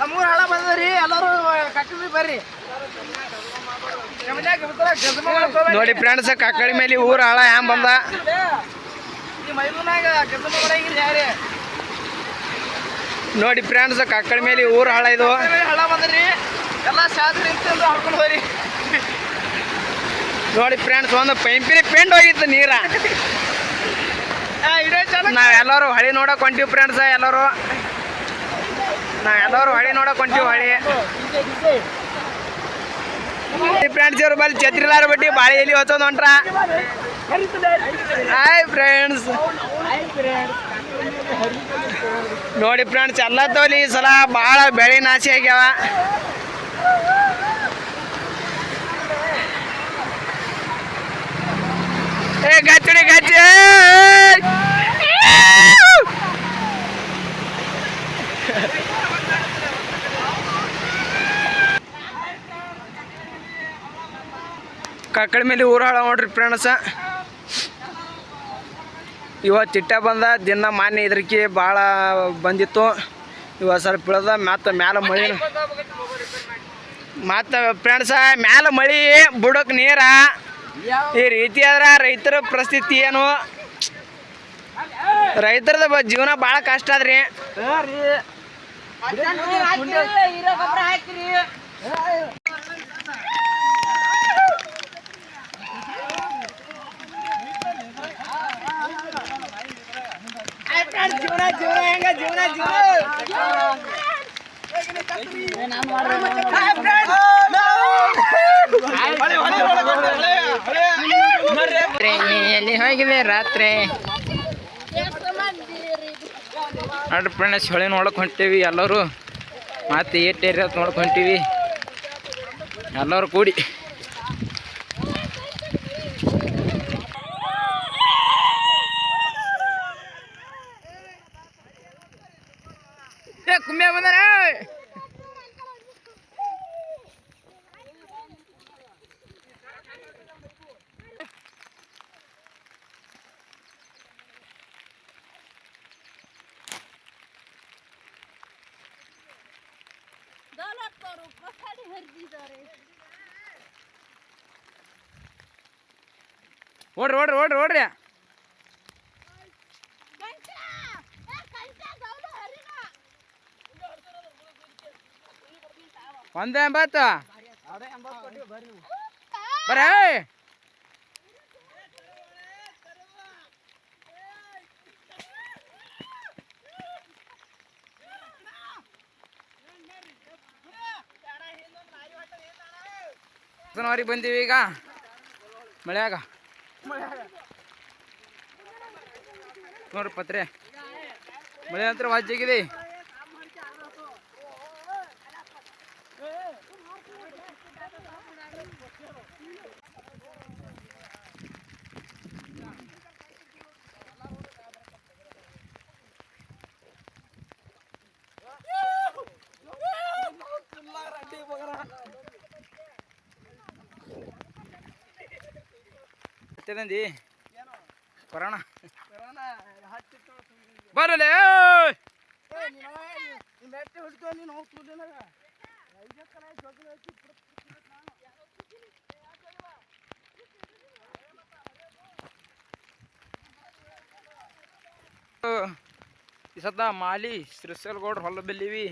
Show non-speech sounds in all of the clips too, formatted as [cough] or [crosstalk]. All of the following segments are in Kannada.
ನಮ್ಮೂರ ಹಳ ಬಂದ್ರಿ ಎಲ್ಲರೂ ಕಟ್ಟಿದ್ರಿ ಬರ್ರಿ. ನೋಡಿ ಫ್ರೆಂಡ್ಸ್ ಕಕ್ಕಳಿ ಮೇಲೆ ಊರ ಹಾಳ ಹ್ಯಾಂಗ್ ಬಂದ? ನೋಡಿ ಫ್ರೆಂಡ್ಸ್ ಕಕ್ಕಳಿ ಮೇಲೆ ಊರ ಹಾಳ ಇದು. ಹಳ ಬಂದ್ರಿ ಎಲ್ಲ ಶಾಸ್ತ್ರ ನಿಂತು ಹೊಡ್ಕೊಂಡು ಹೋರಿ ನೋಡಿ ಫ್ರೆಂಡ್ಸ್ ಒಂದು ಪೈಂಪಿನ ಪೆಂಡ್ ಹೋಗಿತ್ತು ನೀರ. ನಾವೆಲ್ಲರೂ ಹಳಿ ನೋಡಕ್ ಹೊಂಟಿವಿ ಫ್ರೆಂಡ್ಸ್ ಎಲ್ಲರೂ. ನಾವೆಲ್ಲರೂ ಹಳಿ ನೋಡಕ್ ಹೊಂಟಿವಿ ಹಳಿ. ಫ್ರೆಂಡ್ಸ್ ಇವ್ರು ಬಲ್ಲಿ ಛತ್ರಿಲಾರ ಬಟ್ಟಿ ಬಾಳಿ ಎಲ್ಲಿ ಹೊಚ್ಚೋದು ಹೊಂಟ್ರ. ಹಾಯ್ ಫ್ರೆಂಡ್ಸ್ ನೋಡಿ ಫ್ರೆಂಡ್ಸ್ ಎಲ್ಲ ತೋಲಿ ಈ ಸಲ ಭಾಳ ಬೆಳೆ ನಾಶಿ ಆಗ್ಯಾವ. ಏ ಗಚ್ಚಡಿ, ಗಚ್ಚಿ. [laughs] ಕಕ್ಕಳ ಮೇಲೆ ಊರ ಹಾಳ ನೋಡ್ರಿ ಫ್ರೆಂಡ್ಸ. ಇವತ್ತು ಚಿಟ್ಟ ಬಂದ, ದಿನ ಮಾನ್ಯ ಇದ್ರಕ್ಕೆ ಭಾಳ ಬಂದಿತ್ತು. ಇವತ್ತು ಸ್ವಲ್ಪ ಇಳ್ದ ಮತ್ತು ಮ್ಯಾಲ ಮಳಿ. ಮತ್ತು ಫ್ರೆಂಡ್ಸ, ಮ್ಯಾಲ ಮಳಿ ಬುಡಕ್ಕೆ ನೀರ. ಈ ರೀತಿ ಆದ್ರೆ ರೈತರ ಪರಿಸ್ಥಿತಿ ಏನು? ರೈತರದ ಜೀವನ ಭಾಳ ಕಷ್ಟ ಅದ್ರಿ ಜೀವನ ಜೀವನ ಹೆಂಗ ಜೀವನ ಜೀವನ ಎಲ್ಲಿ ಹೋಗಿದೆ ರಾತ್ರಿ ನೋಡ್ರಿ ಫ್ರೆಂಡ್ಸ್ ಹೊಳೆ ನೋಡಕ್ಕೆ ಹೊಂಟೀವಿ, ಎಲ್ಲರೂ ಮತ್ತೆ ಏಟ್ ಏರಿಯಾ ನೋಡಕ್ಕೆ ಹೊಂಟೀವಿ. ಎಲ್ಲರೂ ಕೂಡಿ. ಏ ಕುಂಬೆ ಬಂದಾರ? ಒಂದೇ ಎಂಬತ್ತು. ಬರೇ. ಜನವರಿಗೆ ಬಂದೀವಿ ಈಗ. ಮಳೆಯಾಗ. ನೋಡ್ರಿ ಪತ್ರೆ ಮಳೆ ನಂತರ ವಾಜ್ಯಾಗಿದೆ ಹತ್ತಿದಂದಿ ಕೊರೋಣ ಬರಲೇ ಈ ಸದ್ದ ಮಾಲಿ ಶ್ರೀಸಲ್ಗೌಡ್ರ ಹೊಲ ಬೆಲ್ಲಿವಿ.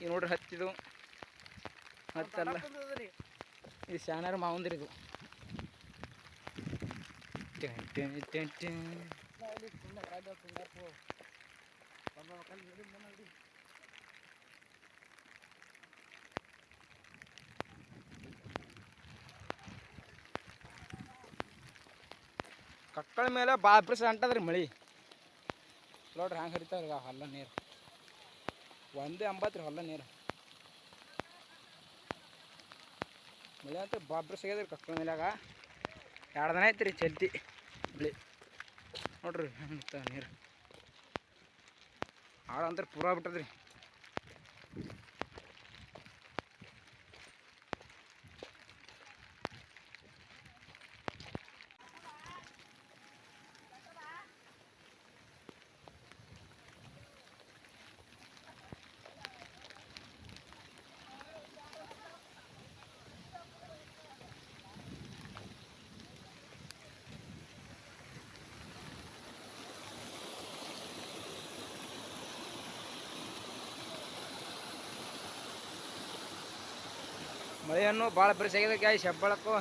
ಈ ನೋಡ್ರಿ ಹತ್ತಿದು. ಹತ್ತಲ್ಲ. ಇದು ಶಾನಾರ ಮಾವಂದ್ರಿ ಕಕ್ಕಳ ಮೇಲೆ ಬಿಸ ಅಂಟದ್ರಿ ಮಳಿ. ನೋಡ್ರಿ ಹ್ಯಾಂಗೆ ಹರಿತಾವ್ರಿ ಹೊಲ ನೀರು. ಒಂದೇ ಎಂಬತ್ತು ರೀ ಹೊಲ ನೀರು. ಮಳೆ ಅಂತ ಬಾ ಆಗ್ಯದ್ರಿ ಕಕ್ಕಳ ಮೇಲಾಗ. ಎರಡು ದಿನ ಐತ್ರಿ ಚಲ್ತಿ ಮಳೆ ನೋಡ್ರಿ ಹೆಂಗೆ ನೀರು. ಆಳ ಅಂದ್ರೆ ಪೂರಾ ಬಿಟ್ಟದ್ರಿ. ಮಳೆಯನ್ನು ಭಾಳ ಬೆರೆಸಾಗಿದೆ ಗಾಯ್ಸ್ ಹೆಬ್ಬಳಕ್ಕೂ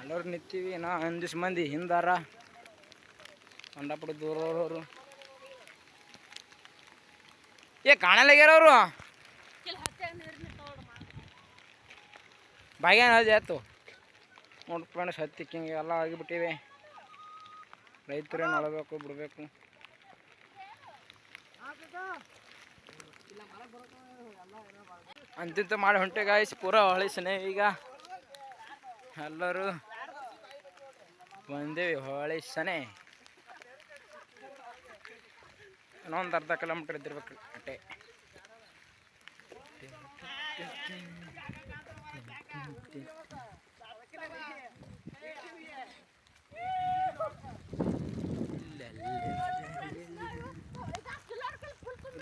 ಎಲ್ಲರೂ ನಿಂತೀವಿ. ನಾ ಒಂದಿಷ್ಟು ಮಂದಿ ಹಿಂದಾರ. ಕಂಡಪಡಿ ದೂರವ್ರವರು. ಏ ಕಾಣಲಾಗ್ಯಾರ ಅವರು ಭಾಗ್ಯ ಆಯ್ತು. ನೋಡಿ ಫ್ರೆಂಡ್ಸ್ ಸತ್ತಿ ಹಿಂಗೆ ಎಲ್ಲ ಆಗಿಬಿಟ್ಟಿವೆ. ರೈತರೇ ನೋಡಬೇಕು ಬಿಡಬೇಕು. ಅಂತಿಂತ ಮಾಡಿ ಹೊಂಟೆ ಗಾಯ್ಸ್ ಪೂರ ಹೊಳಿಸನೆ ಈಗ. ಎಲ್ಲರೂ ಬಂದೇವಿ ಹೊಳಿಸನೆ ಇನ್ನೊಂದು ಅರ್ಧ ಕಿಲೋಮೀಟ್ರ್ ಇದ್ದಿರ್ಬೇಕು ಅಟ್ಟೆ.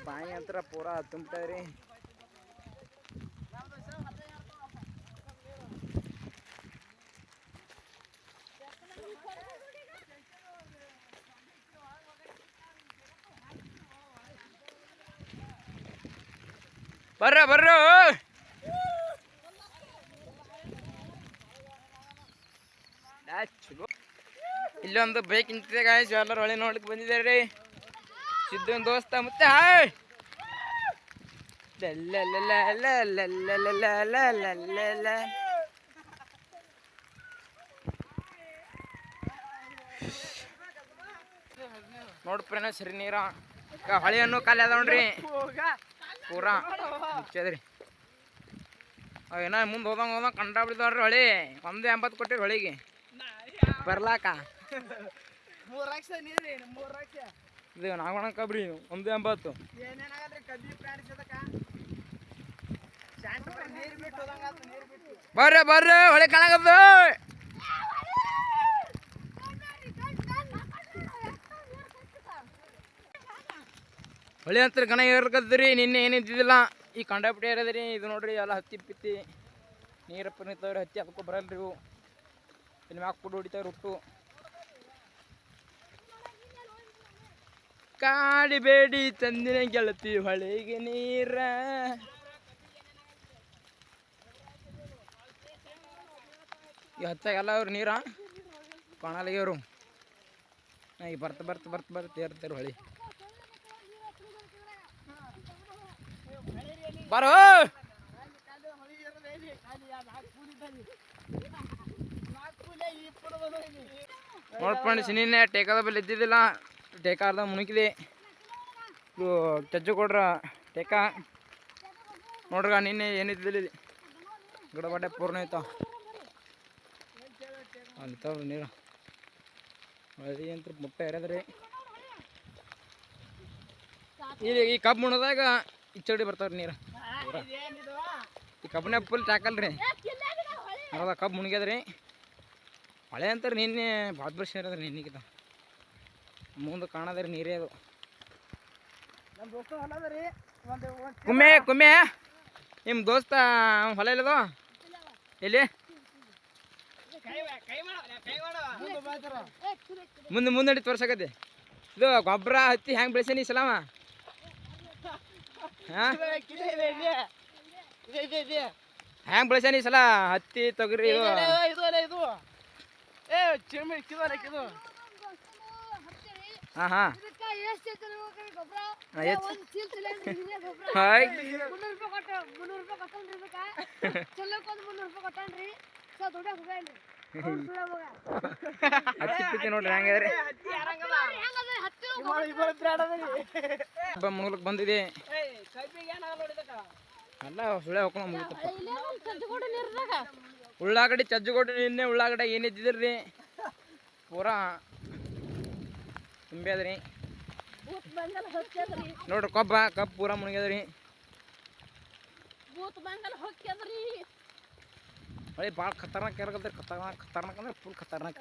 ಬಾಯಿ ಹತ್ರ ಪೂರಾ ತುಂಬ್ತಾವ್ರಿ ಬರ್ರ ಬರ್ರ. ಇಲ್ಲೊಂದು ಬೈಕ್ ನಿಂತಿದೆ ಎಲ್ಲರೂ ಹೊಳೆ ನೋಡ್ಲಿಕ್ಕೆ ಬಂದಿದ್ದಾರೆ. ರೀ ಸಿದ್ದು ದೋಸ್ತ ಮತ್ತೆ ಹಾಯ್. ನೋಡ್ಪ್ರೇನ ಸರಿ ನೀರ ಹೊಳೆಯನ್ನು ಖಾಲಿ ಅದ ನೋಡ್ರಿ ಪೂರಾ. ಮುಚ್ಚದ್ರಿ ಅವ್ ಏನ ಮುಂದೆ ಹೋದಂಗ ಹೋದಂಗ ಕಂಡ ಬಿಡ್ದವ್ರಿ ಹೊಳಿ. ಒಂದೇ ಎಂಬತ್ತು ಕೊಟ್ಟಿರಿ ಹೊಳಿಗೆ. ಬರ್ಲಾಕ. ಇದು ನಾಗೋಣ ಕಬ್ರಿ ಒಂದೇ ಎಂಬತ್ತು. ಬರ್ರಿ ಬರ್ರಿ ಹೊಳಿ ಕಾಣಾಗದ್ದು ಹೊಳೆ ಹತ್ರ ಗಣ ರೀ ನಿನ್ನೆ ಏನಿದ್ದಿದ್ದಿಲ್ಲ ಈ ಕಂಡಪಟ್ಟಿ ಇರೋದ್ರಿ ಇದು ನೋಡ್ರಿ, ಎಲ್ಲ ಹತ್ತಿ ಪಿತ್ತಿ ನೀರಪ್ಪ ನಿಂತವ್ರಿ, ಹತ್ತಿ ಅದಕ್ಕೂ ಬರಲ್ರಿ ಇವು. ಇಲ್ಲಿ ಮ್ಯಾಕ್ ಕೂಡ ಹೊಡಿತಾವ್ರಿ ಹುಟ್ಟು ಕಾಡಿಬೇಡಿ ತಂದಿನ ಗೆಳತಿ ಹೊಳೆಗೆ ನೀರ. ಈ ಹತ್ತಾಗೆಲ್ಲ ಅವ್ರು ನೀರ? ಅವರು ಈಗ ಬರ್ತ ಬರ್ತ ಬರ್ತ ಬರ್ತ ಇರ್ತಾರೆ ಹೊಳಿ. ಬರೋ. ನೋಡ್ಕೊಂಡು ನಿನ್ನೆ ಟೇಕಾದ ಬಲ್ಲಿ ಇದ್ದಿದ್ದಿಲ್ಲ ಟೇಕಾರ್ದ ಮುಣುಕಿದೆ. ಇದು ಚಜ್ಜು ಕೊಡ್ರ ಟೇಕ. ನೋಡ್ರ ನಿನ್ನೆ ಏನಿದ್ದಿಲ್ಲ ಇಲ್ಲಿ ಗಿಡ ಬಡ್ಡೆ ಪೂರ್ಣ ಐತಾವ ಅಂತ ನೀರು. ಹೊಳಿ ಅಂತ ಮುಟ್ಟ ಎರೆದ್ರಿ. ಈ ಕಬ್ಬು ಮುಣದಾಗ ಇಚ್ಚಡಿ ಬರ್ತಾವ್ರಿ ನೀರು. ಈ ಕಬ್ಬನೇ ಫುಲ್ ಟಾಕಲ್ರಿ ಅದ ಕಬ್ಬು ಮುಣಗ್ಯದ್ರಿ. ಮಳೆ ಅಂತಾರೆ ನಿನ್ನೆ ಭಾಳ ಬರ್ಷ ಇರೋದ್ರಿ ನಿನ್ನೆಗಿದ. ಮುಂದೆ ಕಾಣದ್ರಿ ನೀರೇ ಅದು. ಕುಮ್ಮೆ ಕುಮ್ಮೆ. ನಿಮ್ಮ ದೋಸ್ತ ಹೊಲ ಇಲ್ಲದು ಎಲ್ಲಿ? ಮುಂದೆ ಮುಂದೆ ತೋರ್ಸಕತಿ ಇದು ಗೊಬ್ಬರ ಹತ್ತಿ ಹೆಂಗೆ ಬೆಳೆಸೀನಿ ಸಲಾಮ ಹ್ಯಾಂಗ್ ಬೆಳೆಸ್ಯಾನ ಈ ಸಲ? ಹತ್ತಿ ತೊಗರಿ ಇದು? ಏ ಚಿಮ್ಮಿ ಹಾ ಹಾ. [laughs] [laughs] ಹತ್ತಿ ನೋಡ್ರಿ ಹಂಗಾದ್ರೆ. ಹಬ್ಬ ಬಂದಿದೆ. ಅಲ್ಲ ಸುಳ್ಳೆ ಉಳ್ಳಾಗಡ್ಡಿ ಚಜ್ಜುಗೋಡಿ ನಿನ್ನೆ ಉಳ್ಳಾಗಡ್ಡೆ ಏನಿದ್ದಿದ್ರಿ ಪೂರಾ ತುಂಬ್ಯಾದ್ರಿ ನೋಡ್ರಿ, ಕಬ್ಬ, ಕಬ್ಬು ಪೂರಾ ಮುಣಗ್ಯದ್ರಿ. ಮಳೆ ಭಾಳ ಖತರ್ನಾಕ್ ಇರಗಲ್ರಿ ಖತರ್ನಾಕ್ ಖತರ್ನಾಕ್ ಅಂದ್ರೆ ಫುಲ್ ಖತರ್ನಾಕ್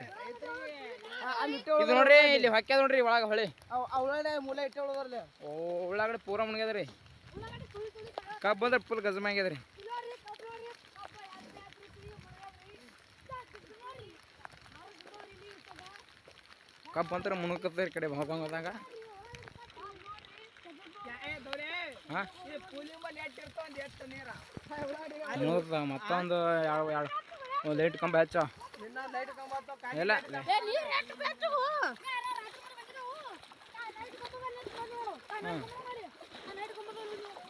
ಇದು ನೋಡ್ರಿ ಇಲ್ಲಿ ಹಾಕ್ಯಾದ ನೋಡ್ರಿ ಒಳಗೆ ಹೊಳೆ ಮೂಲೆ ಇಟ್ಟೆ ಓ ಉಳ್ಳಾಗಡೆ ಪೂರ ಮುಣಗ್ಯದ ರೀ. ಕಬ್ಬು ಅಂದ್ರೆ ಫುಲ್ ಗಜಮ ರೀ. ಕಬ್ಬು ಅಂದ್ರೆ ಮುಣುಕತ್ತದ ಕಡೆ ಕಡೆ ಹೋದಾಗ. ಮುಗಿದ ಮತ್ತೊಂದು ಯಾವ ಎರಡು ಲೈಟ್ ಕಂಬ ಹಚ್ಚ. ಇಲ್ಲ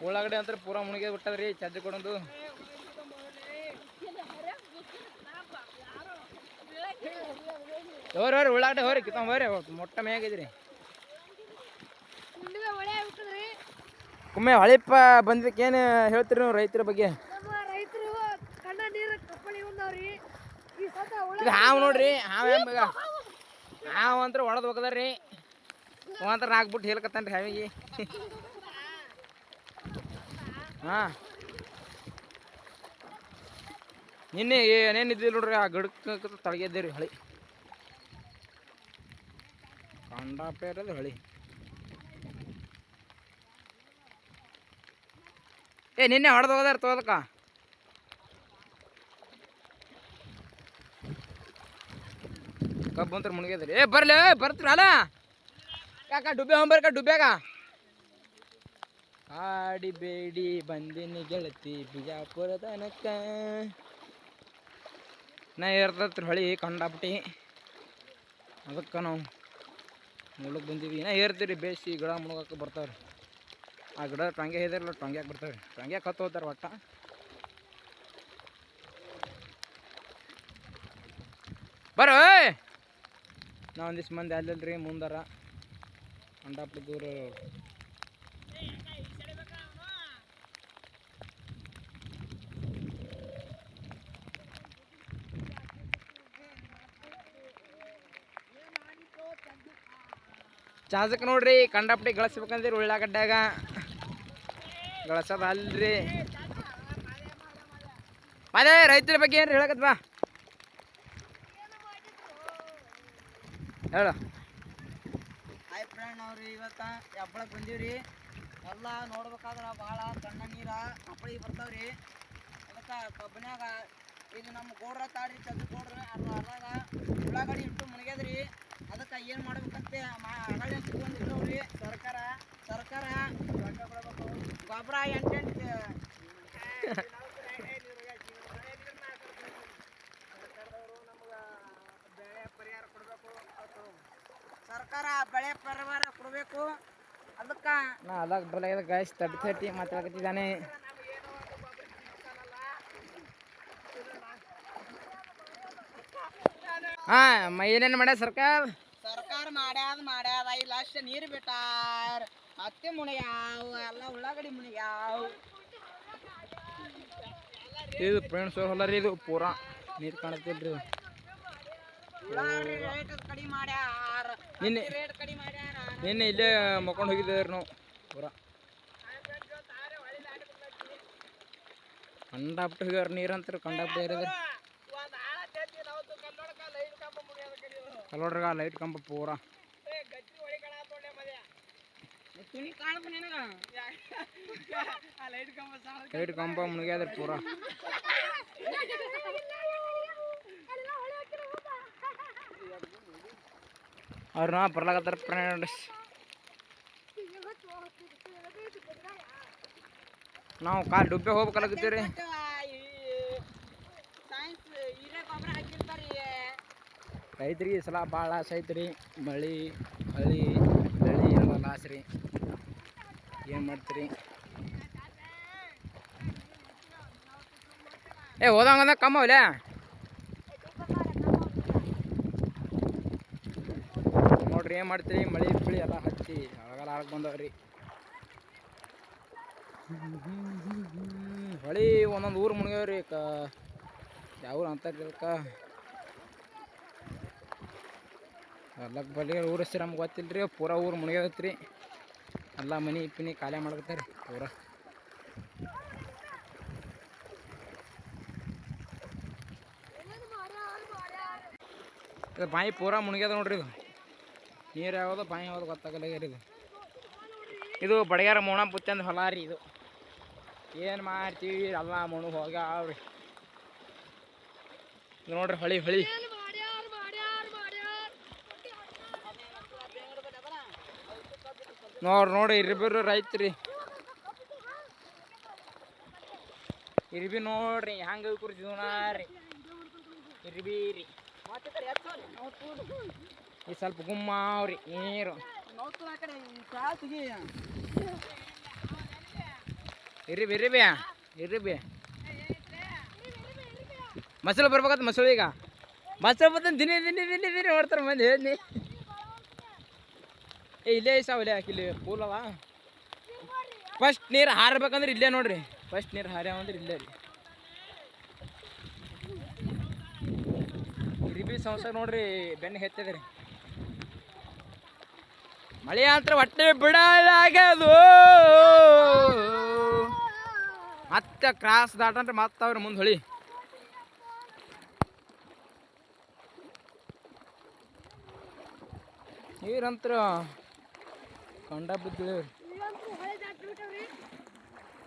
ಉಳ್ಳಾಗಡ್ಡಿ ಅಂತ ಪೂರಾ ಮುಣಿಗೆ ಬಿಟ್ಟದ್ರಿ ಚಜ್ಜಿ ಕೊಡೋದು. ಹೋರಿ ಹೋರಿ ಉಳ್ಳಾಗಡೆ ಹೋರಿ ಕಿತ್ತ ಹೋರಿ, ಮೊಟ್ಟ ಮೇಗಿದ್ರಿ ಮುಂದೆ ಒಳ್ಳೆ ಆಗ್ಬಿಟ್ಟದ್ರಿ ಒಮ್ಮೆ ಹಳೆಪ್ಪ ಬಂದಕ್ಕೆ ಏನು ಹೇಳ್ತೀರಿ ನೀವು ರೈತರ ಬಗ್ಗೆ? ನಮ್ಮ ರೈತರು ಕಣ್ಣ ನೀರು ಕಪ್ಪಳಿ ಬಂದವ್ರಿ ಈ ಸತ ಒಳ್ಳೆ ಈಗ ಹಾವು ನೋಡ್ರಿ ಹಾವು ಹೆಂಗ ಹಾವು. ಅಂತ ಒಳದ್ ಹೋಗದ್ರಿ ಒಂಥರ ಹಾಕ್ಬಿಟ್ಟು ಹೇಳ್ಕತ್ತಾನ್ರಿ ಹಾವಿಗೆ. ಹಾಂ. ನಿನ್ನೆ ಏನೇನು ಇದ್ದಿಲ್ಲ ನೋಡ್ರಿ ಆ ಗಿಡಕ್ಕೆ ತಳಗಿದ್ದೀರಿ ಹಳಿ. ಕಂಡಾಪೇರದ ಇರೋದು ಹಳಿ. ಏ, ನಿನ್ನೆ ಹೊಡೆದು ಹೋದಾರ ತೋದಕ್ಕ ಕಬ್ಬು ಅಂತ ಮುಳುಗಿದ್ರಿ ಏ, ಬರ್ಲಿ ಬರ್ತೀರ ಅಲ್ಲ. ಯಾಕ, ಡುಬ್ಬೆ ಹೊಂಬರ್ಕ ಡುಬ್ಬ್ಯಾಗ ಆಡಿ ಬೇಡಿ, ಬಂದಿನಿ ಗೆಳತಿ ಬಿಜಾಪುರ ತನಕ ನಾ ಇರ್ತತ್ರಿ ಹೊಳಿ ಕಂಡಾಪಟ್ಟಿ. ಅದಕ್ಕೆ ನಾವು ಮುಳುಗ್ ಬಂದಿದ್ವಿ. ನಾ ಏರ್ತೀರಿ ಬೇಸಿ ಗಿಡ ಮುಳುಗಕ್ಕೆ ಬರ್ತಾವ್ರಿ. ಆ ಗಿಡ ಟೊಂಗೆ ಇದಿರಲ್ಲ ಟೊಂಗ್ಯಾಕೆ ಬರ್ತಾವ್ರಿ ಟೊಂಗ್ಯಾಕೆ ಹತ್ತು ಹೋಗ್ತಾರೆ ಒಟ್ಟ. ಬರೋ ನಾ ಒಂದಿಷ್ಟು ಮಂದಿ ಅಲ್ಲಲ್ರಿ, ಮುಂದಾರ. ಕಂಡಾಪಟ್ಟಿ ದೂರ. ಚಾಜಕ್ ನೋಡ್ರಿ, ಕಂಡಾಪಟ್ಟಿ ಗಳಿಸ್ಬೇಕಂದ್ರೆ ಉಳ್ಳಾಗಡ್ಡ್ಯಾಗ ಗಳಸದ ಅಲ್ರಿ. ಅದೇ ರೈತರ ಬಗ್ಗೆ ಏನು ಹೇಳಕತ್ ಬಾ. ಹೇಳು. ಹಾಯ್ ಫ್ರೆಂಡ್ ಅವ್ರಿ, ಇವತ್ತ ಹಬ್ಬಳಕ್ಕೆ ಬಂದೀವ್ರಿ. ಎಲ್ಲ ನೋಡ್ಬೇಕಾದ್ರ ಭಾಳ ತಣ್ಣ ನೀರ ಕಪ್ಪಳಿ ಬರ್ತಾವ್ರಿ. ಅದಕ್ಕೆ ಕಬ್ಬನ್ಯಾಗ ಇದು ನಮ್ಮ ಗೋಡ್ರ ತಾಡ್ರಿ ಚಂದ ಗೋಡ್ರ ಅದ್ರ ಅದ್ರಾಗ ಉಳ್ಳಾಗಡ್ಡಿ ಇಟ್ಟು ಮುಣಗ್ಯದ್ರಿ. ಅದಕ್ಕೆ ಏನು ಮಾಡ್ಬೇಕಂತೆ? ಅಗಳೆ ಸಿಗ್ಕೊಂಡಿರ್ತಾವ್ರಿ ಸರ್ಕಾರ. ಸರ್ಕಾರ ಗೊಬ್ಬರ ಎಂಟೆಂಟು ಬೆಳೆ ಪರಿಹಾರ ಕೊಡಬೇಕು ಸರ್ಕಾರ ಬೆಳೆ ಪರಿಹಾರ ಕೊಡಬೇಕು. ಅದಕ್ಕೆ ನಾ ಅದಾಗ ಬಲಾಗ್ಯದ ಗಾಯ್ಸ್ ತಟ್ಟಿ ತಟ್ಟಿ ಮಾತಾಡಕತ್ತಿದ್ದಾನೆ ಹಾ ಏನೇನು ಮಾಡ್ಯ ಸರ್ಕಾರ? ಸರ್ಕಾರ ಮಾಡ್ಯಾದ ಮಾಡ್ಯಾದ ಐದು ಲಕ್ಷ ನೀರು ಬಿಟ್ಟಾರ. ಹತ್ತಿ ಮುಣಿಗ್ಯಾವ ಎಲ್ಲ ಉಳ್ಳಾಗಡ್ಡಿ ಮುಣಿಗ್ಯಾವ. ಇದು ಫ್ರೆಂಡ್ಸ್ ಹೊಲ ರೀ ಇದು ಪೂರಾ ನೀರು ಮಾಡ್ಯಾರ. ನಿನ್ನೆ ನಿನ್ನೆ ಇಲ್ಲೇ ಮಕ್ಕೊಂಡು ಹೋಗಿದ್ದೇವ್ರಿ ನಾವು ಪೂರಾ. ಕಂಡಾಪ್ಟ ಹೋಗ್ಯಾರ ನೀರು ಕಂಡಾಪ್ಟ ಇರೋದ್ರಿ ಒಂದ್ ಆಳ ತೆಗ್ದಿ ನಾವು ಕನ್ನಡಕ ಲೈಟ್ ಕಂಬ ಮುಣಿಯೋದ ಕಲ್ಲೋಡ್ರಾಗ ಲೈಟ್ ಕಂಬ ಪೂರ. ಲೈಟ್ ಕಂಬ ಮುಳುಗ್ಯಾದ್ರಿ ಪೂರಾ. ಅವ್ರನ್ನ ಬರ್ಲಾಕತ್ತಾರ ಫ್ರೆಂಡ್ಸ್ ನಾವು ಕಾಲ್ ಡುಬ್ಬೆ ಹೋಗ್ಬೇಕಲ್ಲಕತ್ತೀವಿ ರೀ ಸೈನ್ಸ್ ಹೀರೆ ಗೊಬ್ಬರ ಹಾಕಿರ್ತಾರಿ ರೈತರಿಗೆ ಸಲ ಭಾಳ ಲಾಸ್ ರೀ. ಮಳೆ ಮಳೆ ಬೆಳೆ ಎಲ್ಲ ಲಾಸ್ ರೀ. ಏನು ಮಾಡ್ತೀರಿ? ಏ ಹೋದಂಗಂದ ಕಮ್ಮ ಅವಲೇ. ನೋಡ್ರಿ ಏನು ಮಾಡ್ತೀರಿ? ಮಳೆ, ಬಿಳಿ ಎಲ್ಲ ಹಚ್ಚಿ ಅವಾಗೆಲ್ಲ ಆಳಕ್ಕೆ ಬಂದವ್ರಿ. ಹೊಳಿ ಒಂದೊಂದು ಊರು ಮುಳುಗ್ಯಾವ್ರಿ ಕ ಯಾವ ಊರು ಎಲ್ಲಕ್ಕೆ ಬಲಿ ಊರ ಹೆಸರು ನಮ್ಗೆ ಗೊತ್ತಿಲ್ಲ ರೀ ಪೂರಾ ಊರು ಮುಳುಗ್ಯದತ್ರಿ ಎಲ್ಲ ಮನೆ ಪಿನಿ ಖಾಲಿ ಮಾಡ್ಕತ್ತಾರೆ ಪೂರ. ಇದು ಬಾಯಿ ಪೂರ ಮುಳುಗ್ಯದ ನೋಡ್ರಿ ಇದು. ನೀರು ಯಾವುದು, ಬಾಯಿ ಯಾವುದು ಗೊತ್ತಾಗಲ್ಲ ಇದು. ಇದು ಬಡಗ್ಯಾರ ಮೋಣ ಪುತ್ತಂದು ಹೊಲ ರೀ ಇದು. ಏನು ಮಾಡ್ತೀವಿ, ಎಲ್ಲ ಮಣ್ಣು ಹೋಗ್ಯಾವ್ರಿ. ನೋಡ್ರಿ ಹೊಳಿ ಹೊಳಿ ಮಾಡ್ಯಾರ ಮಾಡ್ಯಾರ ಮಾಡ್ಯಾರ ನೋಡ್ರಿ ನೋಡಿ, ಇರಿಬ್ರು ರೈತ್ರಿ. ಇರ್ಬಿ ನೋಡ್ರಿ, ಹಂಗೆ ಕುರ್ತೀವಿ ರೀ ಇರ್ಬಿ ರೀ. ಮತ್ತೆ ಕಡೆ ಎತ್ತೋರಿ ನಾವು ತೂರು ಈ ಸ್ವಲ್ಪ ಗುಮ್ಮಾವ್ರಿ ನೀರು ಇರ್ಬಿ ಇರ್ಬಿ ಇರ್ಬಿ. ಮಸಳು ಬರ್ಬೇಕಂತ ಮಸಳು ಈಗ. ಮಸಳು ಬತ್ತ ದಿನ ದಿನ ದಿನ ದಿನ ನೋಡ್ತಾರೆ ಮಂದಿ ಇಲ್ಲೇ ಸಾವಲೆ ಇಲ್ಲಿ ಪೂಲ್ ಅವ. ಫಸ್ಟ್ ನೀರು ಹಾರಬೇಕಂದ್ರೆ ಇಲ್ಲೇ ನೋಡ್ರಿ. ಫಸ್ಟ್ ನೀರು ಹಾರ್ಯಾವಂದ್ರೆ ಇಲ್ಲೇ ರೀ. ಗಿರಿಬಿ ಸಂಸಾರ ನೋಡ್ರಿ, ಬೆನ್ನ ಹೆತ್ತದ್ರಿ ಮಳೆ ಅಂತ ಹೊಟ್ಟೆ ಬಿಡಲಾಗದು. ಮತ್ತೆ ಕ್ರಾಸ್ ದಾಟಂದ್ರೆ ಮತ್ತೆ ಅವ್ರ ಮುಂದೆ ಹೊಳಿ. ನೀರಂತ್ರ ಕಂಡ ಬುದ್ಧಿ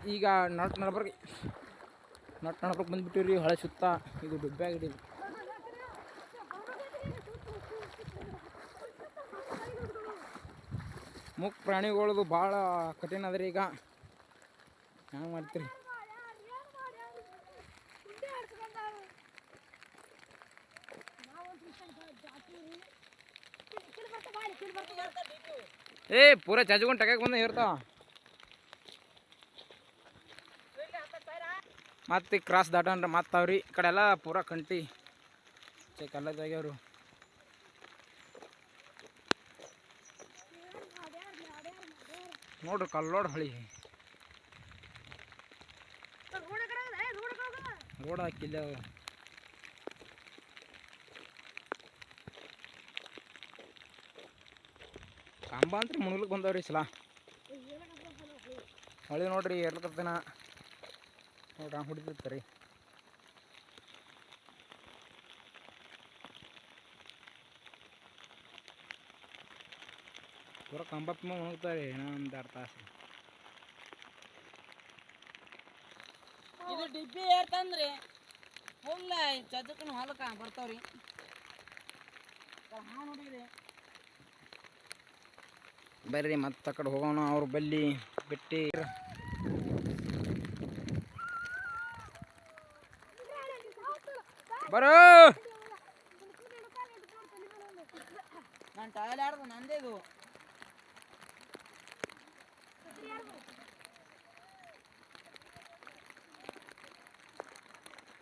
ಈಗ ನಟ್ ನಡ್ಬರ್ಗಿ. ನಟ್ ನಡ್ಬರ್ಕ್ ಬಂದ್ಬಿಟ್ಟಿವ್ರಿ ಹಳೆ ಸುತ್ತ. ಇದು ಡುಬ್ಬ್ಯಾಗಿಡಿ ಮುಕ್ ಪ್ರಾಣಿಗಳದು ಭಾಳ ಕಠಿಣ ಅದ್ರಿ ಈಗ. ಹ್ಯಾಂಗೆ ಮಾಡ್ತೀರಿ? ಏ ಪೂರ ಚಜ್ಕೊಂಡು ಟಕಕ್ಕೆ ಬಂದ ಇರ್ತಾವ ಮತ್ತೆ ಕ್ರಾಸ್ ದಾಟನ್ರ ಮತ್ತೆ ಅವ್ರಿ ಈ ಕಡೆ ಎಲ್ಲ ಪೂರ ಕಂಟಿ. ಚೆಕ್ ಎಲ್ಲ ತೆಗ್ಯವ್ರು ನೋಡ್ರಿ ಕಲ್ಲೋಡ್ ಹಳಿ. ರೋಡ್ ಹಾಕಿಲ್ಲ ಕಂಬ ಅಂತ ಮುಣಗ್ಲಿಕ್ಕೆ ಬಂದವ್ರಿ ಸಲ. ಹೊಳಿ ನೋಡ್ರಿ ಎರ್ಲಕತ್ತನ ನೋಡ್ರಿ ಹಂಗೆ ಹೊಡಿತಿರ್ತಾರೆ ಪೂರ ಕಂಬ ಪಿಂಬ ಮುಣಗ್ತಾರೆ ಏನೋ ಒಂದು ಎರಡು ತಾಸು. ಇದು ಡಿಬ್ಬಿ ಏರ್ತಂದ್ರಿ ಫುಲ್ ಚಜಕ್ಕನ ಹೊಲಕ್ಕ ಬರ್ತಾವ್ರಿ. ಹಾವು ನೋಡಿದ್ರಿ ಬರ್ರಿ ಮತ್ತೆ ಕಡೆ ಹೋಗೋಣ ಅವ್ರ ಬಲ್ಲಿ ಬಿಟ್ಟು. ಬರೋ! ನಾನು ಟಯಲ್ ಆಡ್ದು ನಂದೇ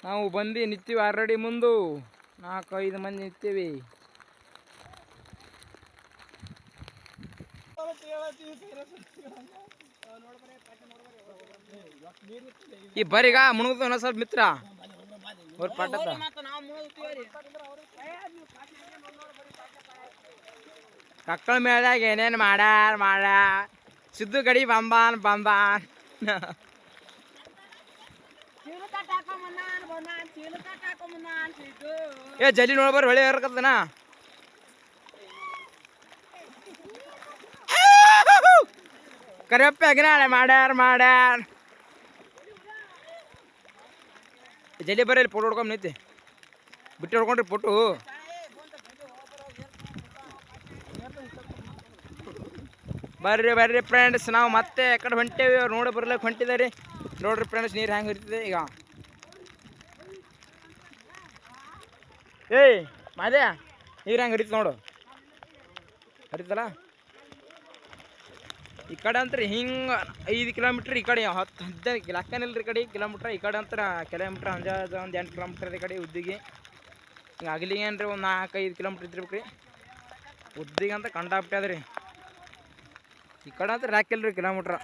ನಾವು ಬಂದು ನಿಂತೀವಿ ಆಲ್ರೆಡಿ ಮುಂದು. ನಾಲ್ಕೈದು ಮಂದಿ ನಿಂತೀವಿ. ಈ ಬರಿಗ ಮುಣುಗ್ದು ಅನ್ನೋ ಸ್ವಲ್ಪ ಮಿತ್ರ. ಅವ್ರ ಪಾಠದ ಮತ್ತೆ ಕಕ್ಕಳ ಮೇಳದಾಗ ಏನೇನು ಮಾಡ್ಯಾರ ಮಾಡ ಸಿದ್ದು ಗಡಿ ಬಂಬಾನ್ ಬಂಬಾನ್. ಏ ಜಲ್ಲಿ ನೋಡ್ಬಾರ ಹೊಳೆ ಹರ್ಕತ್ತನ ಕರಿಯಪ್ಪ ಅಗ್ನಾಳೆ ಮಾಡ್ಯಾರ ಮಾಡ್ಯಾರ. ಜಲ್ಲಿ ಬರ್ರಿ ಫೋಟೋ ಹೊಡ್ಕೊಂಡ್ ನಿಂತಿ. ಬಿಟ್ಟು ಹೊಡ್ಕೊಂಡ್ರಿ ಫೋಟೋ ಬರ್ರಿ ಬರ್ರಿ ಫ್ರೆಂಡ್ಸ್ ನಾವು ಮತ್ತೆ ಕಡೆ ಹೊಂಟೇವಿ, ಅವ್ರು ನೋಡಿ ಬರ್ಲಿಕ್ಕೆ ಹೊಂಟಿದ್ದಾರೆ ನೋಡ್ರಿ ಫ್ರೆಂಡ್ಸ್ ನೀರು ಹೆಂಗೆ ಇರ್ತದೆ ಈಗ. ಏಯ್, ಮಾದೇ, ನೀರು ಹೆಂಗೆ ಹರಿತು ನೋಡು. ಹರಿತಲ್ಲ? ಈ ಕಡೆ ಅಂತ್ರ ಹಿಂಗೆ ಐದು ಕಿಲೋಮೀಟ್ರ್ ಈ ಕಡೆ, ಹತ್ತು ಹದಿನೈದು ಲೆಕ್ಕನಿಲ್ರಿ ಈ ಕಡೆ ಕಿಲೋಮೀಟ್ರ್. ಈ ಕಡೆ ಅಂತಾರೆ ಕಿಲೋಮೀಟ್ರ್ ಅಂಜಾಜ್ ಒಂದು ಎಂಟು ಕಿಲೋಮೀಟ್ರ್ ಈ ಕಡೆ ಉದ್ದಿಗೆ. ಹಿಂಗೆ ಅಗಲಿಗೆ ರೀ ಒಂದು ನಾಲ್ಕು ಐದು ಕಿಲೋಮೀಟ್ರ್ ಇದ್ದಿರ್ಬೇಕು ರೀ ಉದ್ದಿಗೆ ಅಂತ ಕಂಡಾಬಿಟ್ಟೆ ಅದ ರೀ. ಈ ಕಡೆ ಅಂತ ಲೆಕ್ಕಿಲ್ರಿ ಕಿಲೋಮೀಟ್ರ್.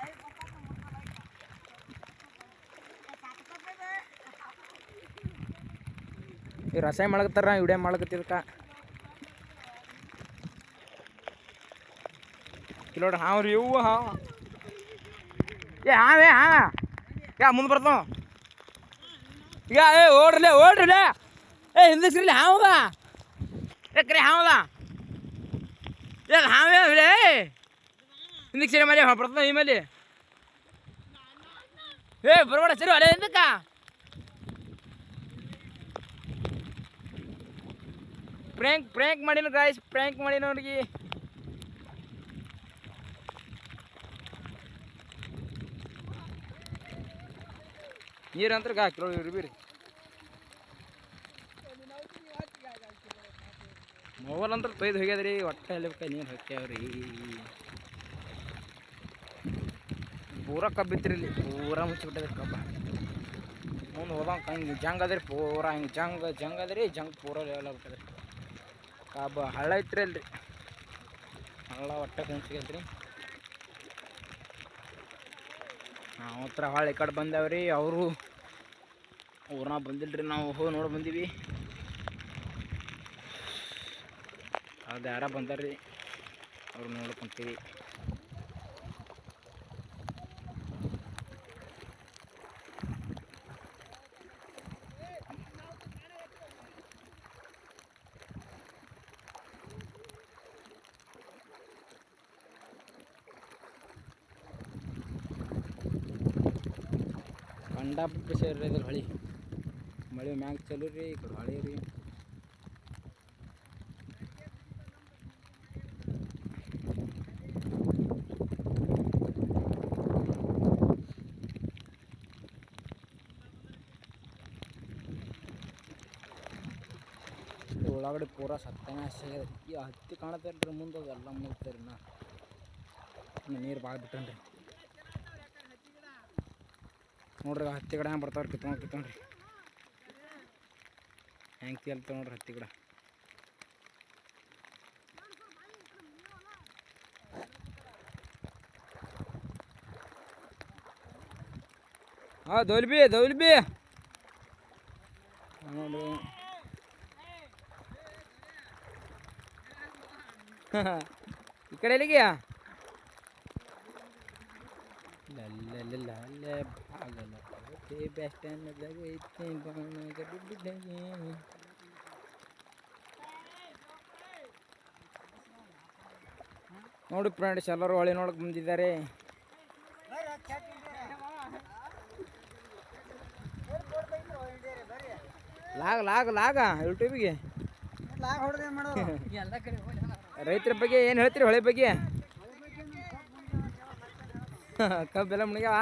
ಈ ರಸಾಯ ಮಾಡಕತ್ತಾರ ವಿಡಿಯೋ ಮಾಡಕತ್ತಿದ್ಕ ಕಿಲೋಡ್ ಹಾಂ ರೀ ಇವು ಹಾವ ಏ ಹಾವೇ ಹಾ. ಯಾ, ಮುಂದೆ ಬರ್ತಾವ. ಈಗ ಏ, ಓಡ್ರಲೇ ಓಡ್ರಲೇ. ಏ ಹಿಂದಕ್ಸ್ರಿಲಿ ಹಾವದ ಏ, ಕರೆ ಹಾವದ ಏ ಹಾವೇ ಅವಲೇ ಹಿಂದಕ್ಕೆ ಸರಿ ಮೇಲೆ ಬರ್ತಾವ ಈ ಮೇಲೆ. ಏ, ಬರಬೇಡ, ಸರಿ ಅಲೆ ಹಿಂದಕ್ಕ. ಪ್ರ್ಯಾಂಕ್ ಪ್ರ್ಯಾಂಕ್ ಮಾಡಿನ ಗಾಯ್ಸ್ ಪ್ರ್ಯಾಂಕ್ ಮಾಡಿನ ಅವ್ರಿಗೆ ನೀರು ಇವ್ರಿ ಬೀರಿ. ಮೊಬೈಲ್ ಅಂದ್ರೆ ತೊಯ್ದು ಹೋಗ್ಯದ್ರಿ, ಒಟ್ಟೆ ಹೇಳ್ಬೇಕು ನೀರು ಹಾಕ್ಯಾವ್ರಿ. ಪೂರ ಕಬ್ಬಿತ್ರಿ ಇಲ್ಲಿ, ಪೂರ ಮುಚ್ಚಿಬಿಟ್ಟದ್ರಿ ಕಬ್ಬ. ಮುಂದೆ ಹೋದಂಗೆ ಹಿಂಗೆ ಜಂಗ್ ಅದ್ರಿ ಪೂರ ಹಿಂಗೆ ಜಂಗ್ ಜಂಗ್ ಅದ್ರಿ ಜಂಗ್ ಪೂರ ಲೆವೆಲ್ ಆಗ್ಬಿಟ್ಟದ್ರಿ. ಕಬ್ಬ ಹಳ್ಳ ಐತ್ರಿ ಅಲ್ರಿ. ಹಳ್ಳ ಹೊಟ್ಟೆ ಕುಂಚಿಗೈತ್ರಿ. ನಾವು ಹತ್ರ ಹಾಳು ಈ ಕಡೆ ಬಂದವ್ರಿ, ಅವರು ಊರ್ನಾಗ ಬಂದಿಲ್ರಿ ನಾವು ಹೋಗಿ ನೋಡಿ ಬಂದೀವಿ. ಅದು ಯಾರ ಬಂದಾರ್ರಿ. ಅವ್ರು ನೋಡ್ಕೊಂತೀವಿ ಕಂಡಾಪಟ್ಟೆ ಸೇರಿ ಇದ್ರ ಹೊಳಿ ಮ್ಯಾಗ ಚಲೋ ರೀ, ಈ ಕಡೆ ಹೊಳಿ ರೀ. ಒಳಗಡೆ ಪೂರ ಸತ್ಯನಾಶ. ಈ ಹತ್ತಿ ಕಾಣತ್ತಲ್ರಿ ಮುಂದೆ ಎಲ್ಲ ಮುಗ್ತಾರೆ ನಾ. ನೀರು ಭಾಳ ಬಿಟ್ಟನ್ರಿ. ನೋಡ್ರಿ, ಹತ್ತಿ ಕಡೆ ಬರ್ತಾವ್ರಿ, ಕಿತ್ಕೊಂಡು, ಕಿತ್ಕೊಂಡ್ರಿ. ಹೆಂಗೆ ತೇಲ್ತಾವ ನೋಡ್ರಿ ಹತ್ತಿ ಗಿಡ ಹಾಂ ದೌಲ್ಬಿ ದೌಲ್ಬಿ ನೋಡ್ರಿ ಈ ಕಡೆ ಎಲ್ಲಿಗೆಯಾ ಬಾಣಗಡಿ ಬಿಡ್ಡಗೆ ನೋಡಿ ಫ್ರೆಂಡ್ಸ್ ಎಲ್ಲರೂ ಹೊಳೆ ನೋಡಕ್ ಬಂದಿದ್ದಾರೆ. ಲಾಗ ಲಾಗ ಲಾಗ ಯೂಟ್ಯೂಬಿಗೆ. ರೈತರ ಬಗ್ಗೆ ಏನು ಹೇಳ್ತೀರಿ ಹೊಳೆ ಬಗ್ಗೆ? ಕಬ್ಬೆಲ್ಲ ಮುಣಿಗ್ಯಾವ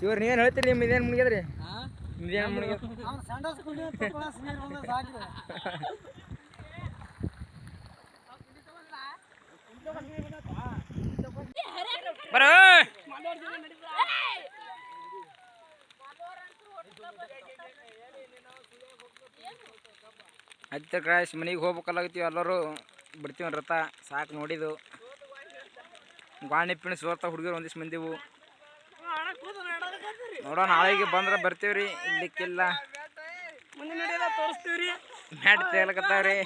ಶಿವರ್ ನೀವೇನು ಹೇಳ್ತೀರಿ ನಿಮ್ಮ ಇದೇನು ಮುಣಿಗ್ಯದ್ರಿ ನಿಮ್ದೇನು ಮುಣಿಗ್ಯದ ಬರ! ಹತ್ತ ಕ್ರಾಶ್ ಮನೆಗೆ ಹೋಗ್ಬೇಕಲ್ಲಾಗತ್ತೀವಿ ಎಲ್ಲರೂ. ಬಿಡ್ತೀವಿ ರಥ ಸಾಕು ನೋಡಿದ್ದು. ಗಾಣಿ ಪಿಣಿ ಸೋರ್ತ ಹುಡುಗರು ಒಂದಿಷ್ಟು ಮಂದಿವು. ನೋಡೋಣ ನಾಳೆಗೆ ಬಂದ್ರೆ ಬರ್ತೀವ್ರಿ. ಇಲ್ಲಿಕ್ಕಿಲ್ಲ. ಮುಂದೆ ನಡೆಯೋದ ತೋರಿಸ್ತೀವ್ರಿ. ಮ್ಯಾಟ್ ತೇಲಕತ್ತಾವ್ರಿ.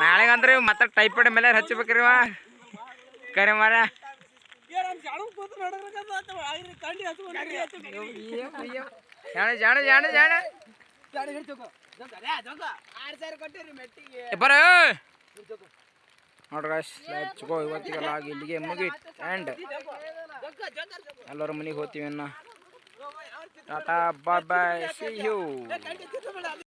ನಾಳೆಗೆ ಅಂದ್ರೆ ಮತ್ತೆ ಟೈಫಾಯ್ಡ್ ಮೇಲೆ ಹಚ್ಚಬೇಕ್ರಿ ಇವ. ಕರೆ ಮಾರ. ಜಾಣ ಜಾಣ ಜಾಣ ಜಾಣ. ಬರ. ನೋಡ್ರಿ go. ಇವತ್ತಿಗೆಲ್ಲ ಆಗಿ ಇಲ್ಲಿಗೆ ಮುಗೀತ್ ಆ್ಯಂಡ್ ಎಲ್ಲರೂ ಮನೆಗೆ ಹೋಗ್ತೀವಿ ಅನ್ನ tata bye bye see you